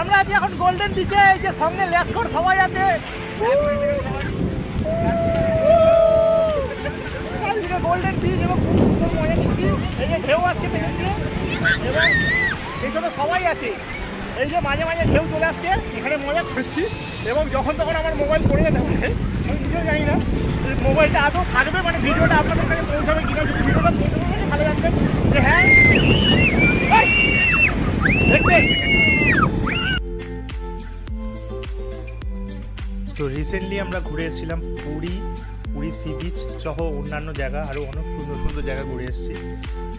আমরা আছি এখন গোল্ডেন বিচে এই যে সঙ্গে লেসকোর সবাই আছে। গোল্ডেন বিচ এবং খুব সুন্দর মজা নিচ্ছি। এই যে ঢেউ আসছে পেছন দিয়ে। এবং পেছনে সবাই আছে। এই যে মাঝে মাঝে ঢেউ চলে আসছে, এখানে মজা করছি। এবং যখন তখন আমার মোবাইল পড়ে যেতে পারে আমি নিজেও জানি না মোবাইলটা আদৌ থাকবে মানে ভিডিওটা আপনাদের কাছে পৌঁছাবে কিনা তো রিসেন্টলি আমরা ঘুরে এসেছিলাম পুরী পুরী সি বিচ সহ অন্যান্য জায়গা আরও অনেক সুন্দর সুন্দর জায়গা ঘুরে এসেছি।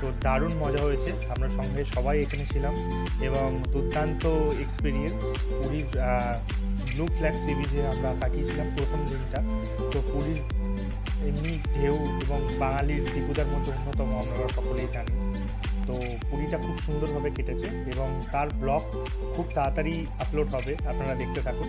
তো দারুণ মজা হয়েছে, আমরা সঙ্গে সবাই এখানে ছিলাম এবং দুর্দান্ত এক্সপিরিয়েন্স পুরীর ব্লু ফ্ল্যাগ সি বিচে আমরা কাটিয়েছিলাম প্রথম দিনটা। তো পুরীর এমনি ঢেউ এবং বাঙালির ত্রিপুরার মধ্যে অন্যতম, আমরা সকলেই জানি। তো পুরীটা খুব সুন্দরভাবে কেটেছে এবং তার ব্লগ খুব তাড়াতাড়ি আপলোড হবে, আপনারা দেখতে থাকুন।